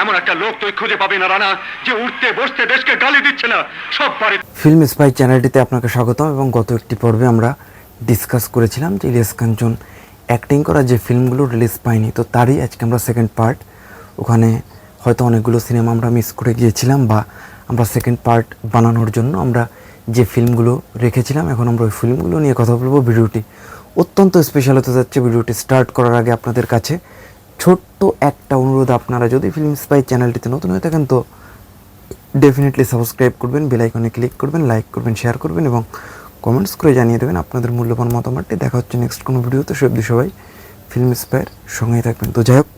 এমন একটা লোক তুই খুঁজে পাবি না, রানা, যে উঠতে বসতে, দেশকে গালি দিচ্ছে না। সব পারে ফিল্ম স্পাই চ্যানেলটিতে আপনাকে স্বাগতম, এবং গত একটি পর্বে আমরা ডিসকাস করেছিলাম যে ইলিয়াস কাঞ্চন অ্যাক্টিং করা যে ফিল্মগুলো রিলিজ পায়নি। তো তারই আজকে আমরা সেকেন্ড পার্ট ওখানে হয়তো অনেকগুলো সিনেমা আমরা মিস করে গিয়েছিলাম, বা আমরা সেকেন্ড পার্ট বানানোর জন্য আমরা যে ফিল্মগুলো রেখেছিলাম, এখন আমরা ওই ফিল্মগুলো নিয়ে কথা বলব। ভিডিওটি অত্যন্ত স্পেশাল হতে যাচ্ছে। ভিডিওটি স্টার্ট করার আগে আপনাদের কাছে ছোট্ট একটা অনুরোধ আপনারা, যদি ফিল্ম স্পাই চ্যানেলটিতে নতুন হয়ে থাকেন, তো ডেফিনেটলি সাবস্ক্রাইব করবেন বেল আইকনে ক্লিক করবেন লাইক করবেন শেয়ার করবেন এবং কমেন্টস করে জানিয়ে দেবেন আপনাদের মূল্যবান মতামতটি। দেখা হচ্ছে নেক্সট কোনো ভিডিওতে, সে অবধি সবাই ফিল্ম স্পায়ার সঙ্গেই থাকবেন। তো যাই হোক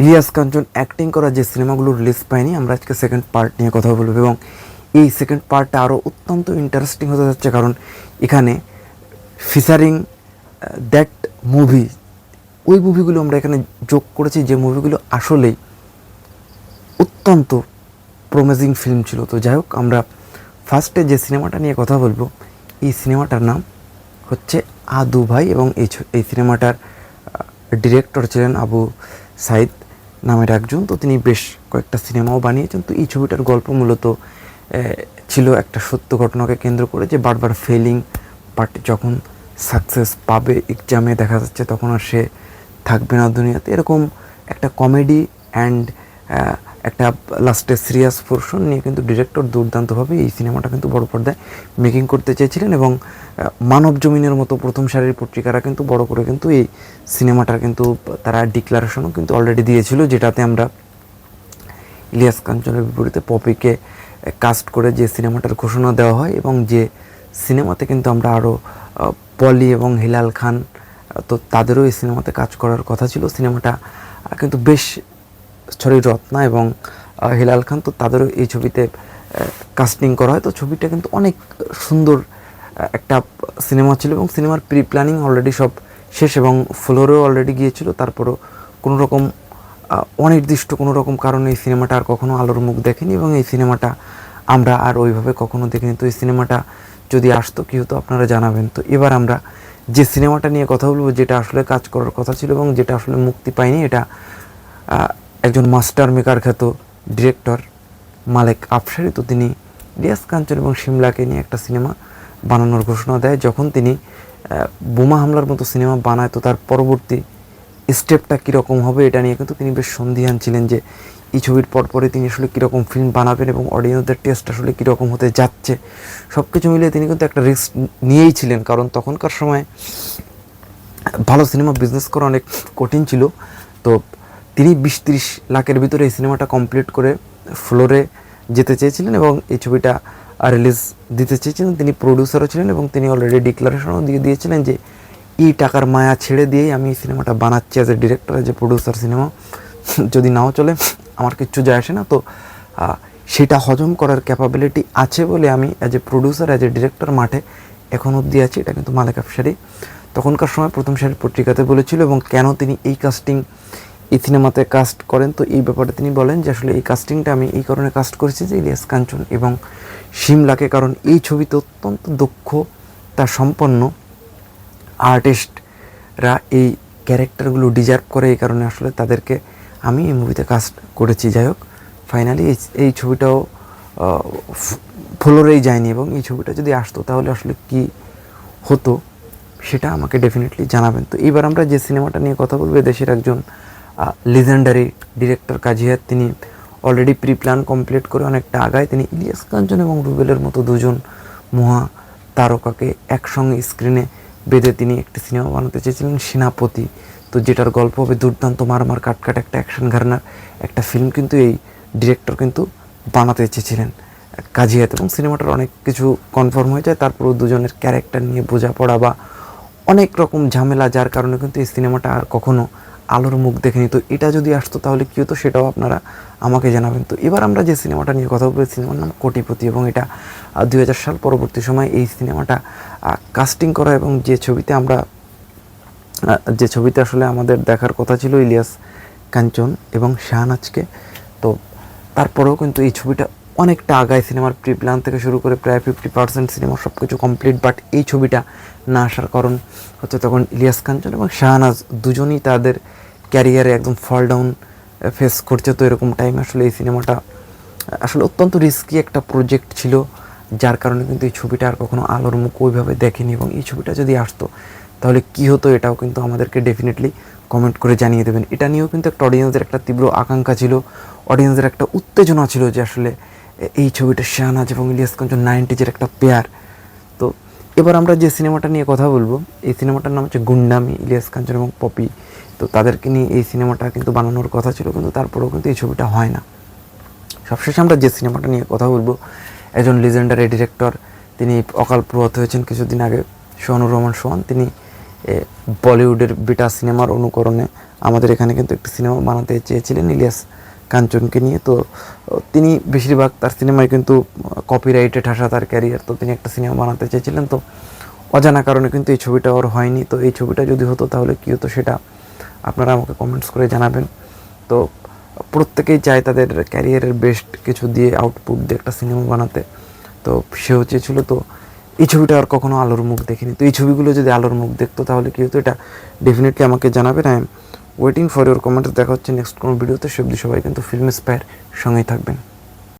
ইলিয়াস কাঞ্চন অ্যাক্টিং করা যে সিনেমাগুলো রিলিজ পায়নি, আমরা আজকে সেকেন্ড পার্ট নিয়ে কথা বলব এবং এই সেকেন্ড পার্টটা আরও অত্যন্ত ইন্টারেস্টিং হতে যাচ্ছে কারণ এখানে ফিচারিং দ্যাট মুভি ওই মুভিগুলো আমরা এখানে যোগ করেছি, যে মুভিগুলো আসলেই অত্যন্ত প্রমেজিং ফিল্ম ছিল। তো যাই হোক, আমরা ফার্স্টে যে সিনেমাটা নিয়ে কথা বলব, এই সিনেমাটার নাম হচ্ছে আদু ভাই এবং এই এই সিনেমাটার ডিরেক্টর ছিলেন আবু সাইদ নামের একজন। তো তিনি বেশ কয়েকটা সিনেমাও বানিয়েছেন। তো এই ছবিটার গল্প মূলত ছিল একটা সত্য ঘটনাকে কেন্দ্র করে যে বারবার ফেলিং বাট যখন সাকসেস পাবে এক্সামে দেখা যাচ্ছে, তখন আর সে থাকবে না দুনিয়াতে। এরকম একটা কমেডি অ্যান্ড একটা লাস্টে সিরিয়াস পোর্শন নিয়ে কিন্তু ডিরেক্টর দুর্দান্তভাবে এই সিনেমাটা কিন্তু বড় পর্দায় মেকিং করতে চেয়েছিলেন এবং মানব জমিনের মতো প্রথম সারির পত্রিকারা কিন্তু বড় করে কিন্তু এই সিনেমাটার কিন্তু তারা ডিক্লারেশনও কিন্তু অলরেডি দিয়েছিল, যেটাতে আমরা ইলিয়াস কাঞ্চনের বিপরীতে পপিকে কাস্ট করে যে সিনেমাটার ঘোষণা দেওয়া হয় এবং যে সিনেমাতে কিন্তু আমরা আরও পলি এবং হিলাল খান তো তাদেরও এই সিনেমাতে কাজ করার কথা ছিল। সিনেমাটা কিন্তু বেশ সরি রত্না এবং হিলাল খান তো তাদেরও এই ছবিতে কাস্টিং করা হয়। তো ছবিটা কিন্তু অনেক সুন্দর একটা সিনেমা ছিল এবং সিনেমার প্রি প্ল্যানিং অলরেডি সব শেষ এবং ফ্লোরেও অলরেডি গিয়েছিল। তারপরও কোনো রকম অনির্দিষ্ট কোনো রকম কারণে এই সিনেমাটা আর কখনো আলোর মুখ দেখেনি এবং এই সিনেমাটা আমরা আর ওইভাবে কখনো দেখিনি। তো এই সিনেমাটা যদি আসতো, কী হতো আপনারা জানাবেন। তো এবার আমরা যে সিনেমাটা নিয়ে কথা বলব, যেটা আসলে কাজ করার কথা ছিল এবং যেটা আসলে মুক্তি পায়নি, এটা একজন মাস্টার মেকার খ্যাত ডিরেক্টর মালেক আফসারি, তো তিনি রিয়াজ কাঞ্চন এবং সিমলাকে নিয়ে একটা সিনেমা বানানোর ঘোষণা দেয়। যখন তিনি বোমা হামলার মতো সিনেমা বানায়, তো তার পরবর্তী স্টেপটা কীরকম হবে, এটা নিয়ে কিন্তু তিনি বেশ সন্দিহান ছিলেন যে এই ছবির পরপরে তিনি আসলে কীরকম ফিল্ম বানাবেন এবং অডিয়েন্সদের টেস্ট আসলে কীরকম হতে যাচ্ছে সব কিছু মিলিয়ে তিনি কিন্তু একটা রিস্ক নিয়েই ছিলেন। কারণ তখনকার সময় ভালো সিনেমা বিজনেস করা অনেক কঠিন ছিল। তো তিনি বিশ তিরিশ লাখের ভিতরে এই সিনেমাটা কমপ্লিট করে ফ্লোরে যেতে চেয়েছিলেন এবং এই ছবিটা রিলিজ দিতে চেয়েছিলেন। তিনি প্রডিউসারও ছিলেন এবং তিনি অলরেডি ডিক্লারেশনও দিয়ে দিয়েছিলেন যে এই টাকার মায়া ছেড়ে দিয়েই আমি এই সিনেমাটা বানাচ্ছি as a director as a producer cinema যদি নাও চলে আমার কিচ্ছু যায় আসে না। তো সেটা হজম করার ক্যাপাবিলিটি আছে বলে আমি as a producer as a director মাঠে এখন অবধি আছি। এটা কিন্তু মালিক আফসারি। তখনকার সময় প্রথম সারির পত্রিকাতে বলেছিল এবং কেন তিনি এই কাস্টিং এই সিনেমাতে কাস্ট করেন। তো এই ব্যাপারে তিনি বলেন যে, আসলে এই কাস্টিংটা আমি এই কারণে কাস্ট করেছি যে, ইলিয়াস কাঞ্চন এবং শিমলাকে কারণ এই ছবিতে অত্যন্ত দক্ষ তা সম্পন্ন আর্টিস্টরা এই ক্যারেক্টারগুলো ডিজার্ভ করে। এই কারণে আসলে তাদেরকে আমি এই মুভিতে কাজ করেছি, যাই হোক ফাইনালি এই ছবিটাও ফ্লোরেই যায়নি এবং এই ছবিটা যদি আসতো, তাহলে আসলে কি হতো সেটা আমাকে ডেফিনেটলি জানাবেন। তো এইবার আমরা যে সিনেমাটা নিয়ে কথা বলব দেশের একজন লিজেন্ডারি ডিরেক্টর কাজিয়াত তিনি অলরেডি প্রি প্ল্যান কমপ্লিট করে অনেকটা আগায়। তিনি ইলিয়াস কাঞ্চন এবং রুবেলের মতো দুজন মহা তারকাকে একসঙ্গে স্ক্রিনে বেঁধে তিনি একটি সিনেমা বানাতে চেয়েছিলেন, সেনাপতি তো যেটার গল্প হবে দুর্দান্ত মারমার কাটকাট, একটা অ্যাকশন ঘরানার একটা ফিল্ম কিন্তু এই ডিরেক্টর কিন্তু বানাতে চেয়েছিলেন। কাজিয়াত এবং সিনেমাটার অনেক কিছু কনফার্ম হয়ে যায়, তারপরেও দুজনের ক্যারেক্টার নিয়ে বোঝাপড়া বা অনেক রকম ঝামেলা, যার কারণে কিন্তু এই সিনেমাটা আর কখনো আলোর মুখ দেখেনি। তো এটা যদি আসতো তাহলে কী হতো সেটাও আপনারা আমাকে জানাবেন। তো এবার আমরা যে সিনেমাটা নিয়ে কথা বলব সিনেমার নাম কোটিপতি এবং এটা দুই হাজার সাল পরবর্তী সময় এই সিনেমাটা কাস্টিং করা এবং যে ছবিতে আমরা যে ছবিতে আসলে আমাদের দেখার কথা ছিল ইলিয়াস কাঞ্চন এবং শাহনাজকে তো তারপরেও কিন্তু এই ছবিটা অনেকটা আগায় সিনেমার প্রি প্ল্যান থেকে শুরু করে প্রায় ফিফটি পার্সেন্ট সিনেমা সব কিছু কমপ্লিট বাট এই ছবিটা না আসার কারণ হচ্ছে তখন ইলিয়াস কাঞ্চন এবং শাহনাজ দুজনই তাদের ক্যারিয়ারে একদম ফল ডাউন ফেস করছে। তো এরকম টাইম আসলে এই সিনেমাটা আসলে অত্যন্ত রিস্কি একটা প্রজেক্ট ছিল, যার কারণে কিন্তু এই ছবিটা আর কখনো আলোর মুখ ওইভাবে দেখেনি এবং এই ছবিটা যদি আসতো তাহলে কি হতো এটাও কিন্তু আমাদেরকে ডেফিনেটলি কমেন্ট করে জানিয়ে দেবেন। এটা নিয়েও কিন্তু একটা অডিয়েন্সের একটা তীব্র আকাঙ্ক্ষা ছিল অডিয়েন্সের একটা উত্তেজনা ছিল যে আসলে এই ছবিটা শাহনাজ এবং ইলিয়াস কাঞ্চন নাইনটিজের একটা পেয়ার তো এবার আমরা যে সিনেমাটা নিয়ে কথা বলব, এই সিনেমাটার নাম হচ্ছে গুন্ডামি, ইলিয়াস কাঞ্চন এবং পপি। তো তাদেরকে নিয়ে এই সিনেমাটা কিন্তু বানানোর কথা ছিল, কিন্তু তারপরেও কিন্তু এই ছবিটা হয় না। সবশেষে আমরা যে সিনেমাটা নিয়ে কথা বলব, একজন লিজেন্ডারি ডিরেক্টর তিনি অকাল প্রয়াত হয়েছেন কিছুদিন আগে, সোহানুর রহমান সোহান। তিনি বলিউডের বিটা সিনেমার অনুকরণে আমাদের এখানে কিন্তু একটি সিনেমা বানাতে চেয়েছিলেন ইলিয়াস কাঞ্চনকে নিয়ে। তো তিনি বেশিরভাগ তার সিনেমায় কিন্তু কপিরাইটে ঠাসা তার ক্যারিয়ার তো তিনি একটা সিনেমা বানাতে চেয়েছিলেন। তো, অজানা কারণে কিন্তু এই ছবিটা ওর হয়নি। তো, এই ছবিটা যদি হতো তাহলে কী হতো সেটা আপনারা আমাকে কমেন্টস করে জানাবেন। তো, প্রত্যেকেই চায় তাদের ক্যারিয়ারের বেস্ট কিছু দিয়ে আউটপুট দিয়ে একটা সিনেমা বানাতে। তো, সেও চেয়েছিল। তো এই ছবিটা আর কখনো আলোর মুখ দেখিনি। তো এই ছবিগুলো যদি আলোর মুখ দেখতো তাহলে কী হতো? এটা ডেফিনেটলি আমাকে জানাবেন। I am waiting for your comments দেখা হচ্ছে নেক্সট কোনো ভিডিওতে সবজি সবাই কিন্তু ফিল্ম স্পায়ার সঙ্গেই থাকবেন।